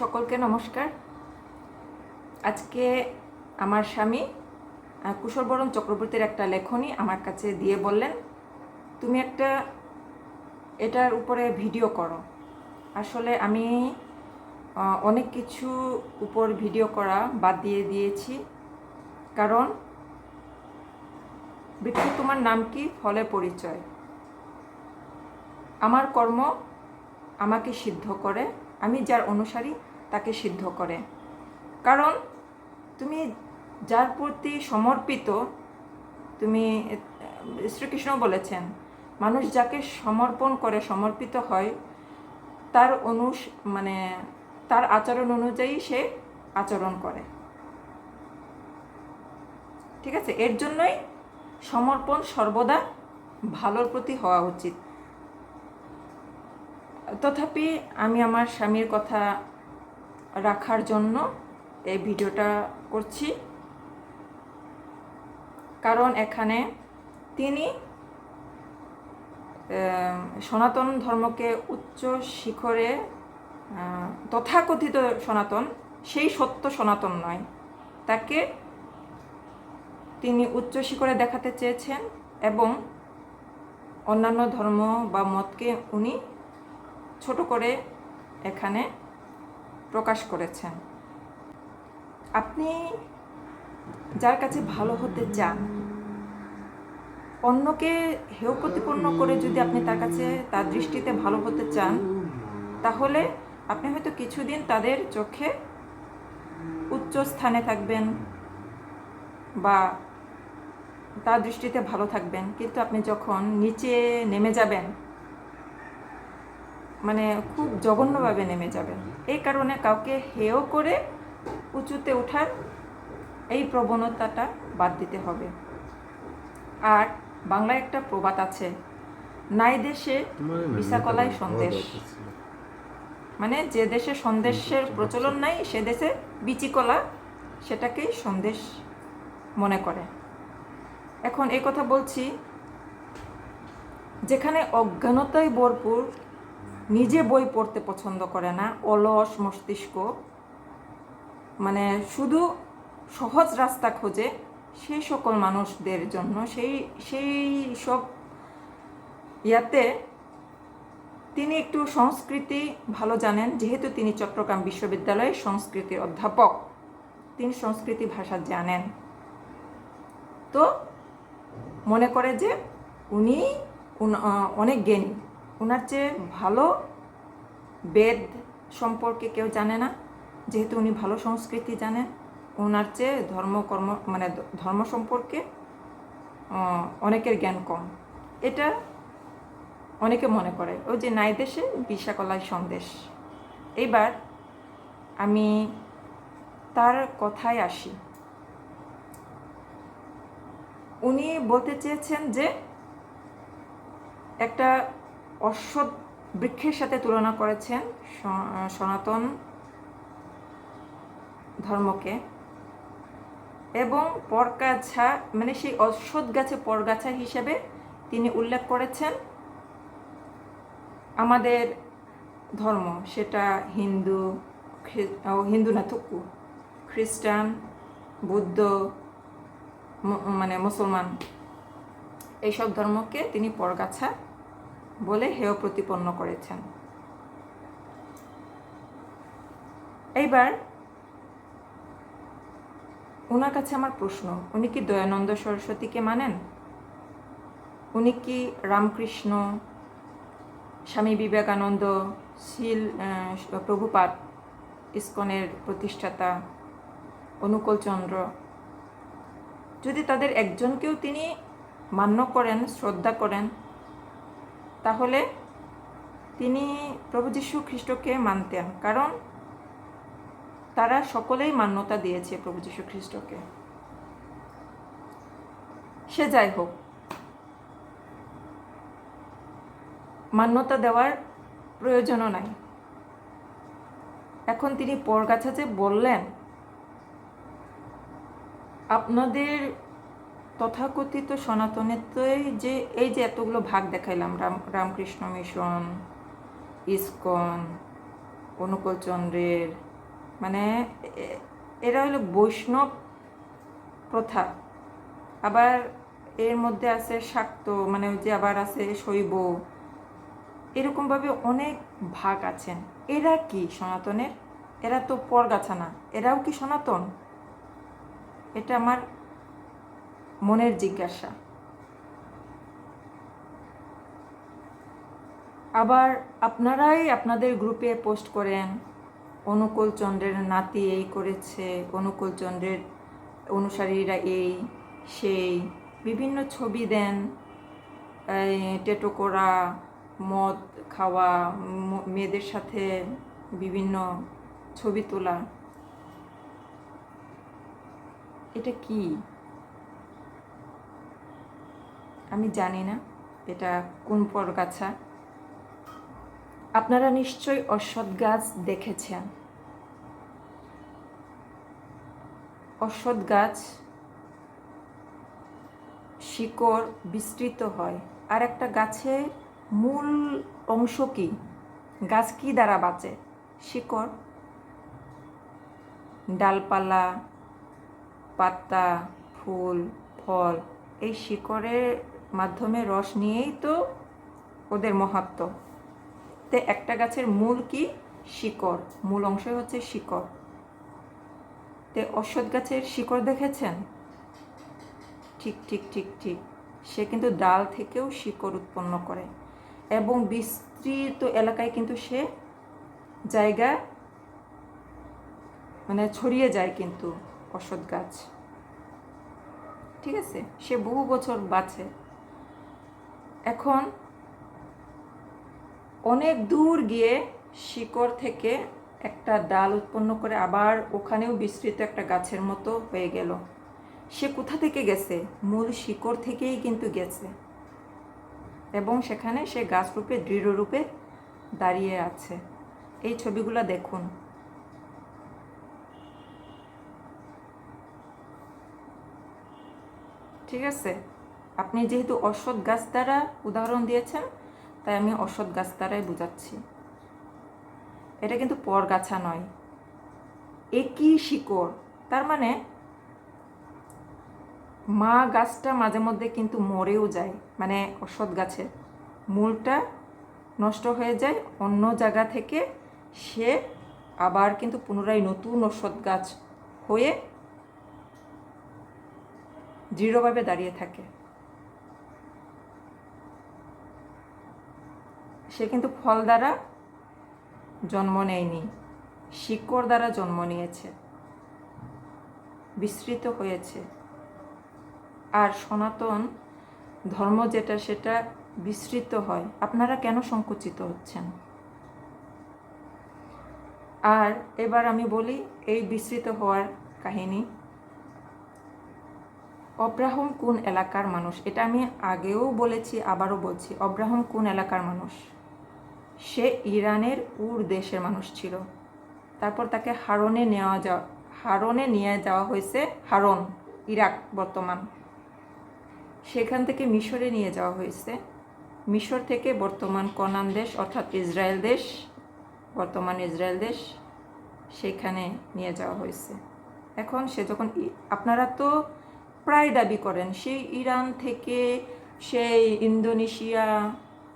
সকলকে নমস্কার। আজকে আমার স্বামী কুশলবরণ চক্রবর্তীর একটা লেখনী আমার কাছে দিয়ে বললেন, তুমি একটা, এটার উপরে ভিডিও করো। আসলে আমি অনেক কিছু উপর ভিডিও করা বাদ দিয়ে দিয়েছি। কারণ, বৃক্ষ তোমার নাম কি? ফলে পরিচয়। আমার কর্ম আমাকে সিদ্ধ করে। আমি যার অনুসারী তাকে সিদ্ধ করে। কারণ তুমি যার প্রতি সমর্পিত, তুমি শ্রীকৃষ্ণ বলেছেন, মানুষ যাকে সমর্পণ করে, সমর্পিত হয়, তার অনুস মানে তার আচরণ অনুযায়ী সে আচরণ করে। ঠিক আছে? এর জন্যই সমর্পণ সর্বদা ভালোর প্রতি হওয়া উচিত। তথাপি আমি আমার স্বামীর কথা রাখার জন্য এই ভিডিওটা করছি। কারণ এখানে তিনি সনাতন ধর্মকে উচ্চ শিখরে তথাকথিত সনাতন, সেই সত্য সনাতন নয়। তাকে তিনি উচ্চ শিখরে দেখাতে চেয়েছেন এবং অন্যান্য ধর্ম বা মতকে উনি ছোট করে এখানে প্রকাশ করেছেন। আপনি যার কাছে ভালো হতে চান, অন্যকে হেয় প্রতিপন্ন করে যদি আপনি তার কাছে, তার দৃষ্টিতে ভালো হতে চান, তাহলে আপনি হয়তো কিছুদিন তাদের চোখে উচ্চ স্থানে থাকবেন বা তার দৃষ্টিতে ভালো থাকবেন। কিন্তু আপনি যখন নিচে নেমে যাবেন মানে খুব জঘন্যভাবে নেমে যাবে। এই কারণে কাউকে হেয় করে উঁচুতে ওঠার এই প্রবণতাটা বাদ দিতে হবে। আর বাংলায় একটা প্রবাদ আছে নাই দেশে বিশাকলাই সন্দেশ। মানে যে দেশে সন্দেশের প্রচলন নাই সে দেশে বিচিকলা সেটাকেই সন্দেশ মনে করে। এখন এই কথা বলছি যেখানে অজ্ঞানতায় ভরপুর নিজে বই পড়তে পছন্দ করে না, অলস, মস্তিষ্ক। মানে শুধু সহজ রাস্তা খোঁজে সেই সকল মানুষদের জন্য, সেই সেই সব ইয়াতে তিনি একটু সংস্কৃতি ভালো জানেন, যেহেতু তিনি চট্টগ্রাম বিশ্ববিদ্যালয়ের সংস্কৃতির অধ্যাপক। তিনি সংস্কৃতি ভাষা জানেন। তো মনে করে যে উনি অনেক জ্ঞানী। ওনার চেয়ে ভালো বেদ সম্পর্কে কেউ জানে না। যেহেতু উনি ভালো সংস্কৃতি জানেন, ওনার চেয়ে ধর্ম, কর্ম মানে ধর্ম সম্পর্কে অনেকের জ্ঞান কম। এটা অনেকে মনে করে। ওই যে নাই দেশে বিশাকলায় সন্দেশ। এইবার আমি তার কথায় আসি। উনি বলতে চেয়েছেন যে একটা অশ্বৎ বৃক্ষের সাথে তুলনা করেছেন সনাতন ধর্মকে। এবং পরগাছা মানে সেই অশ্বৎ গাছে পরগাছা হিসেবে তিনি উল্লেখ করেছেন আমাদের ধর্ম, সেটা হিন্দু হিন্দু না থুকু খ্রিস্টান, বুদ্ধ মানে মুসলমান, এইসব ধর্মকে তিনি পরগাছা বলে হেয় প্রতিপন্ন করেছেন। এইবার ওনার কাছে আমার প্রশ্ন, উনি কি দয়ানন্দ সরস্বতীকে মানেন? উনি কি রামকৃষ্ণ, স্বামী বিবেকানন্দ, শিল প্রভুপাত ইস্কনের প্রতিষ্ঠাতা, অনুকূলচন্দ্র? যদি তাদের একজনকেও তিনি মান্য করেন, শ্রদ্ধা করেন তাহলে তিনি প্রভু যীশু খ্রিস্টকে মানতেন, কারণ তারা সকলেই মান্যতা দিয়েছে প্রভু যীশু খ্রিস্টকে। সে যাই হোক, মান্যতা দেওয়ার প্রয়োজনও নাই। এখন তিনি পরগাছা যে বললেন, আপনাদের তথাকথিত সনাতনেতেই যে এই যে এতগুলো ভাগ দেখাইলাম, রাম, রামকৃষ্ণ মিশন, ইসকন অনুকূলচন্দ্রের মানে এরা হলো বৈষ্ণব প্রথা। আবার এর মধ্যে আছে শাক্ত মানে যে আবার আছে শৈব। এরকমভাবে অনেক ভাগ আছেন। এরা কি সনাতনের? এরা তো পরগাছা না এরাও কি সনাতন? এটা আমার মনের জিজ্ঞাসা। আবার আপনারাই আপনাদের গ্রুপে পোস্ট করেন, অনুকূল চন্দ্রের নাতি এই করেছে, অনুকূল চন্দ্রের অনুসারীরা এই, সেই, বিভিন্ন ছবি দেন টেটো করা, মদ খাওয়া মেয়েদের সাথে বিভিন্ন ছবি তোলা। এটা কি? আমি জানি না এটা কোন পরগাছা। আপনারা নিশ্চয়ই অশ্বত্থ গাছ দেখেছেন। অশ্বত্থ গাছ শিকড় বিস্তৃত হয়। আর একটা গাছের মূল অংশ কি? গাছ কি দ্বারা বাঁচে? শিকড়, ডালপালা, পাতা, ফুল, ফল, এই শিকড়ের মাধ্যমে রস নিয়েই তো ওদের মহাত্ম। তে একটা গাছের মূল কি? শিকড়। মূল অংশ হচ্ছে শিকড়। তে অশ্বত্থ গাছের শিকড় দেখেছেন? ঠিক ঠিক ঠিক ঠিক। সে কিন্তু ডাল থেকেও শিকড় উৎপন্ন করে। এবং বিস্তৃত এলাকায় কিন্তু সে জায়গা মানে ছড়িয়ে যায় কিন্তু অশ্বত্থ গাছ। ঠিক আছে? সে বহু বছর বাঁচে। এখন অনেক দূর গিয়ে শিকড় থেকে একটা ডাল উৎপন্ন করে আবার ওখানেও বিস্তৃত একটা গাছের মতো হয়ে গেল। সে কোথা থেকে গেছে? মূল শিকড় থেকেই কিন্তু গেছে। এবং সেখানে সে গাছ রূপে, দৃঢ় রূপে দাঁড়িয়ে আছে। এই ছবিগুলো দেখুন। ঠিক আছে? আপনি যেহেতু অশ্বত্থ গাছ দ্বারা উদাহরণ দিয়েছেন, তাই আমি অশ্বত্থ গাছ দ্বারাই বোঝাচ্ছি। এটা কিন্তু পরগাছা নয়। একই শিকড়। তার মানে মা গাছটা মাঝে মধ্যে কিন্তু মরেও যায় মানে অশ্বত্থ গাছে। মূলটা নষ্ট হয়ে যায়, অন্য জায়গা থেকে সে আবার কিন্তু পুনরায় নতুন অশ্বত্থ গাছ হয়ে দৃঢ়ভাবে দাঁড়িয়ে থাকে। সে কিন্তু ফল দ্বারা জন্ম নেয়নি, শিকড় দ্বারা জন্ম নিয়েছে, বিস্তৃত হয়েছে। আর সনাতন ধর্ম যেটা, সেটা বিস্তৃত হয়। আপনারা কেন সংকুচিত হচ্ছেন? আর এবার আমি বলি এই বিস্তৃত হওয়ার কাহিনী। অব্রাহম কোন এলাকার মানুষ? এটা আমি আগেও বলেছি, আবারও বলছি, অব্রাহম কোন এলাকার মানুষ? সে ইরানের উর দেশের মানুষ ছিল। তারপর তাকে হারনে নেওয়া যাওয়া হারনে নিয়ে যাওয়া হয়েছে হারন ইরাক বর্তমান। সেখান থেকে মিশরে নিয়ে যাওয়া হয়েছে। মিশর থেকে বর্তমান কনান দেশ অর্থাৎ ইসরায়েল দেশ, বর্তমান ইসরায়েল দেশ, সেখানে নিয়ে যাওয়া হয়েছে। এখন সে যখন আপনারা তো প্রায় দাবি করেন সেই ইরান থেকে সেই ইন্দোনেশিয়া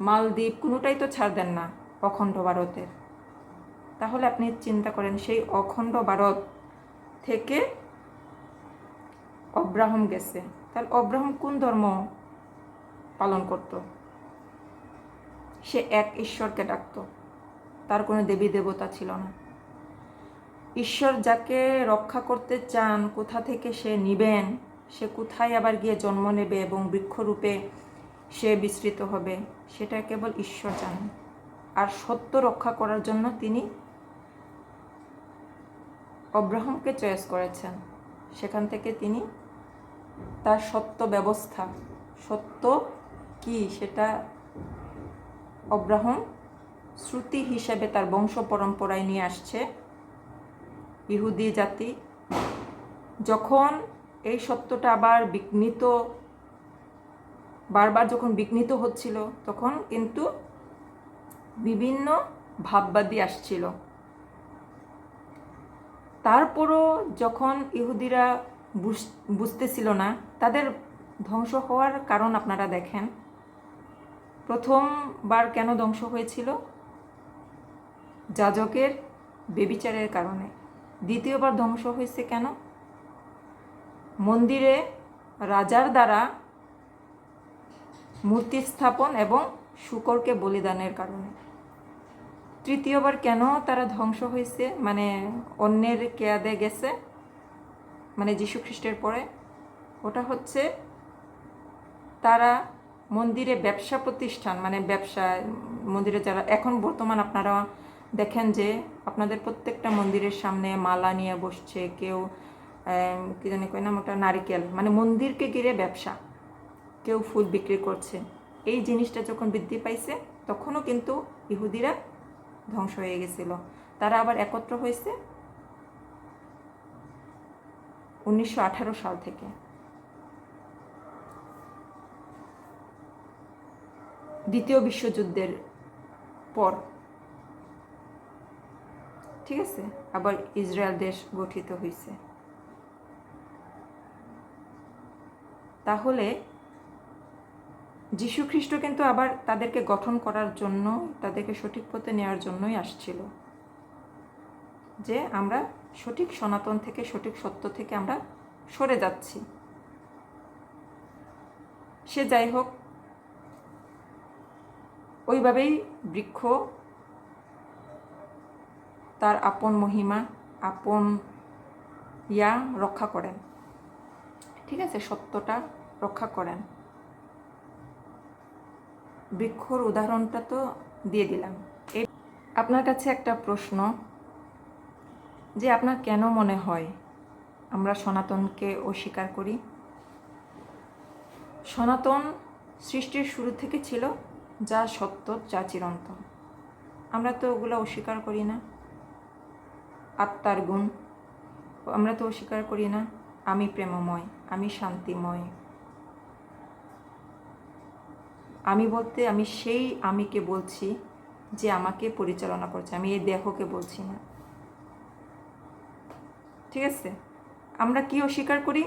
মালদ্বীপ কোনোটাই তো ছাড় দেন না অখণ্ড ভারতের। তাহলে আপনি চিন্তা করেন, সেই অখণ্ড ভারত থেকে অব্রাহম গেছে। তাহলে অব্রাহম কোন ধর্ম পালন করত? সে এক ঈশ্বরকে ডাকত, তার কোনো দেবী দেবতা ছিল না। ঈশ্বর যাকে রক্ষা করতে চান, কোথা থেকে সে নিবেন, সে কোথায় আবার গিয়ে জন্ম নেবে এবং বৃক্ষরূপে সে বিস্তৃত হবে। সেটা কেবল ঈশ্বর জানেন। আর সত্য রক্ষা করার জন্য তিনি অব্রাহমকে চয়েস করেছেন। সেখান থেকে তিনি তার সত্য ব্যবস্থা, সত্য কি সেটা অব্রাহম শ্রুতি হিসেবে তার বংশ পরম্পরায় নিয়ে আসছে। ইহুদি জাতি যখন এই সত্যটা আবার বিঘ্নিত বারবার যখন বিঘ্নিত হচ্ছিল, তখন কিন্তু বিভিন্ন ভাববাদী আসছিল। তারপরও যখন ইহুদিরা বুঝ- বুঝতেছিল না, তাদের ধ্বংস হওয়ার কারণ আপনারা দেখেন। প্রথমবার কেন ধ্বংস হয়েছিল? যাজকের বেবিচারের কারণে। দ্বিতীয়বার ধ্বংস হয়েছে কেন? মন্দিরে রাজার দ্বারা মূর্তি স্থাপন এবং শুকরকে বলিদানের কারণে। তৃতীয়বার কেন তারা ধ্বংস হয়েছে? মানে অন্যের কেয়াদে গেছে? মানে যীশু খ্রিস্টের পরে? ওটা হচ্ছে তারা মন্দিরে ব্যবসা প্রতিষ্ঠান মানে ব্যবসা, মন্দিরে যারা, এখন বর্তমান আপনারা দেখেন যে আপনাদের প্রত্যেকটা মন্দিরের সামনে মালা নিয়ে বসছে, কেউ কি জানি কয় না ওটা? নারিকেল মানে মন্দিরকে ঘিরে ব্যবসা। কেউ ফুল বিক্রি করছে। এই জিনিসটা যখন বৃদ্ধি পাইছে, তখনও কিন্তু ইহুদিরা ধ্বংস হয়ে গেছিল। তারা আবার একত্র হয়েছে উনিশশো আঠারো সাল থেকে। দ্বিতীয় বিশ্বযুদ্ধের পর। ঠিক আছে? আবার ইসরায়েল দেশ গঠিত হয়েছে তাহলে যীশু খ্রিস্ট কিন্তু আবার তাদেরকে গঠন করার জন্য, তাদেরকে সঠিক পথে নেওয়ার জন্যই আসছিল। যে আমরা সঠিক সনাতন থেকে, সঠিক সত্য থেকে আমরা সরে যাচ্ছি। সে যাই হোক, ওইভাবেই বৃক্ষ, তার আপন মহিমা, আপন ইয়া রক্ষা করেন। ঠিক আছে, সত্যটা রক্ষা করেন। বৃক্ষর উদাহরণটা তো দিয়ে দিলাম। এই আপনার কাছে একটা প্রশ্ন, যে আপনার কেন মনে হয় আমরা সনাতনকে অস্বীকার করি? সনাতন সৃষ্টির শুরু থেকে ছিল যা সত্য, যা চিরন্তন। আমরা তো ওগুলো অস্বীকার করি না। আত্মার গুণ, আমরা তো অস্বীকার করি না। আমি প্রেমময়, আমি শান্তিময়। আমি বলতে, আমি সেই আমিকে বলছি যে আমাকে পরিচালনা করছে। আমি এই দেহকে বলছি না। ঠিক আছে? আমরা কি অস্বীকার করি?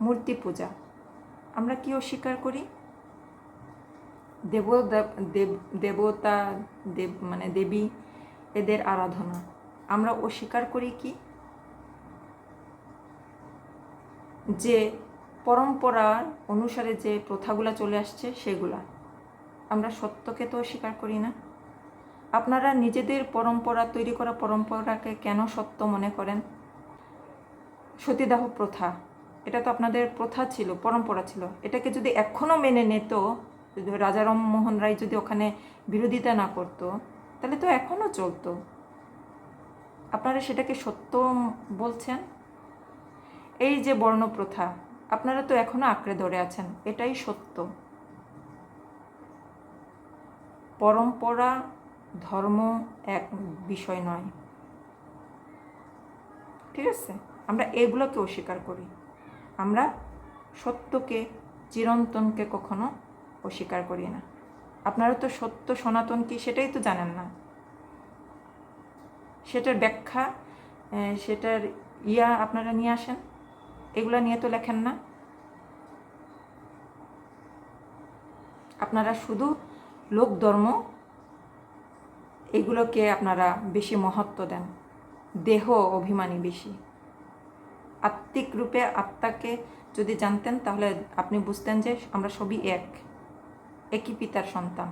মূর্তি পূজা। আমরা কি অস্বীকার করি? দেব দেব, দেবতা, দেব মানে দেবী, এদের আরাধনা। আমরা অস্বীকার করি কি? যে পরম্পরার অনুসারে যে প্রথাগুলো চলে আসছে সেগুলা। আমরা সত্যকে তো অস্বীকার করি না। আপনারা নিজেদের পরম্পরা, তৈরি করা পরম্পরাকে কেন সত্য মনে করেন? সতীদাহ প্রথা, এটা তো আপনাদের প্রথা ছিল, পরম্পরা ছিল। এটাকে যদি এখনও মেনে নিত রাজা রামমোহন রায় যদি ওখানে বিরোধিতা না করতো, তাহলে তো এখনও চলতো। আপনারা সেটাকে সত্য বলছেন? এই যে বর্ণপ্রথা আপনারা তো এখনও আঁকড়ে ধরে আছেন, এটাই সত্য। পরম্পরা, ধর্ম এক বিষয় নয়। ঠিক আছে? আমরা এগুলোকে অস্বীকার করি। আমরা সত্যকে, চিরন্তনকে কখনো অস্বীকার করি না। আপনারা তো সত্য সনাতন কি সেটাই তো জানেন না। সেটার ব্যাখ্যা সেটার ইয়া আপনারা নিয়ে আসেন। এগুলা নিয়ে তো লেখেন না। আপনারা শুধু লোক ধর্ম, এগুলোকে আপনারা বেশি মহত্ব দেন। দেহ অভিমানী বেশি। আত্মিক রূপে আত্মাকে যদি জানতেন, তাহলে আপনি বুঝতেন যে আমরা সবই এক, একই পিতার সন্তান।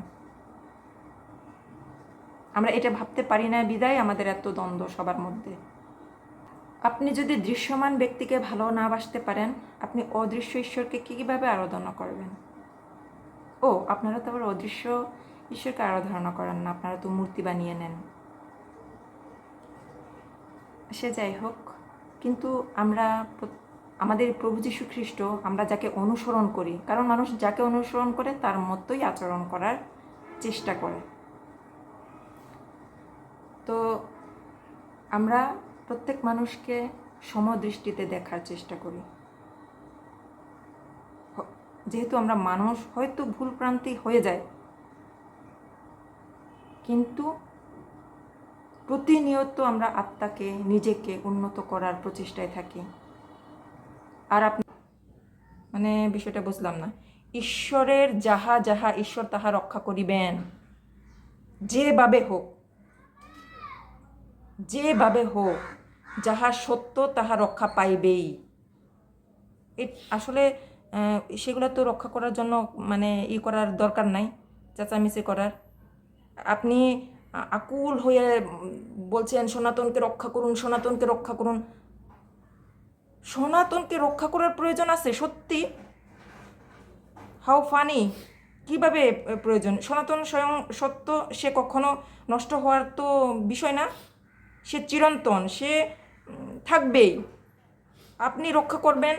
আমরা এটা ভাবতে পারি না বিদায় আমাদের এত দ্বন্দ্ব সবার মধ্যে। আপনি যদি দৃশ্যমান ব্যক্তিকে ভালো না বাসতে পারেন, আপনি অদৃশ্য ঈশ্বরকে কীভাবে আরাধনা করবেন? ও, আপনারা তো আবার অদৃশ্য ঈশ্বরকে আরাধনা করেন না, আপনারা তো মূর্তি বানিয়ে নেন। সে যাই হোক, কিন্তু আমরা আমাদের প্রভু যীশু খ্রিস্ট আমরা যাকে অনুসরণ করি, কারণ মানুষ যাকে অনুসরণ করে, তার মতোই আচরণ করার চেষ্টা করে। তো আমরা প্রত্যেক মানুষকে সমদৃষ্টিতে দেখার চেষ্টা করি। যেহেতু আমরা মানুষ, হয়তো ভুল প্রান্তি হয়ে যায়। কিন্তু প্রতিনিয়ত আমরা আত্মাকে, নিজেকে উন্নত করার প্রচেষ্টায় থাকি। আর আপ মানে বিষয়টা বুঝলাম না। ঈশ্বরের যাহা যাহা ঈশ্বর তাহা রক্ষা করিবেন, যেভাবে হোক যেভাবে হোক, যাহা সত্য, তাহা রক্ষা পাইবেই। আসলে সেগুলো তো রক্ষা করার জন্য মানে ই করার দরকার নাই, চেঁচামেচি করার। আপনি আকুল হয়ে বলছেন, সনাতনকে রক্ষা করুন, সনাতনকে রক্ষা করুন। সনাতনকে রক্ষা করার প্রয়োজন আছে, সত্যি? How funny? কীভাবে প্রয়োজন? সনাতন স্বয়ং সত্য, সে কখনো নষ্ট হওয়ার তো বিষয় না? সে চিরন্তন, সে থাকবেই। আপনি রক্ষা করবেন।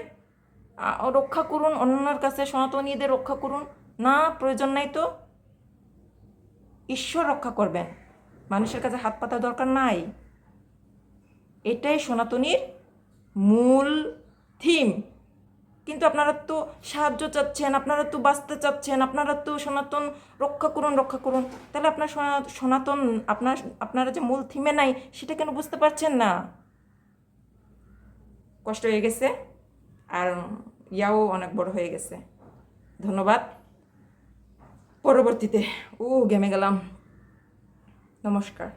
রক্ষা করুন, অন্যের কাছে সনাতনীদের রক্ষা করুন। না, প্রয়োজন নাই তো। ঈশ্বর রক্ষা করবেন। মানুষের কাছে হাত পাতা দরকার নাই। এটাই সনাতনীর মূল থিম কিন্তু আপনারা তো সাহায্য চাচ্ছেন, আপনারা তো বাঁচতে চাচ্ছেন, আপনারা তো সনাতন রক্ষা করুন রক্ষা করুন। তাহলে আপনার সনাতন, আপনার, আপনারা যে মূল থিমে নাই, সেটা কেন বুঝতে পারছেন না? কষ্ট হয়ে গেছে আর ইয়াও অনেক বড় হয়ে গেছে। ধন্যবাদ। পরবর্তীতে, ও, গেমে গেলাম। নমস্কার।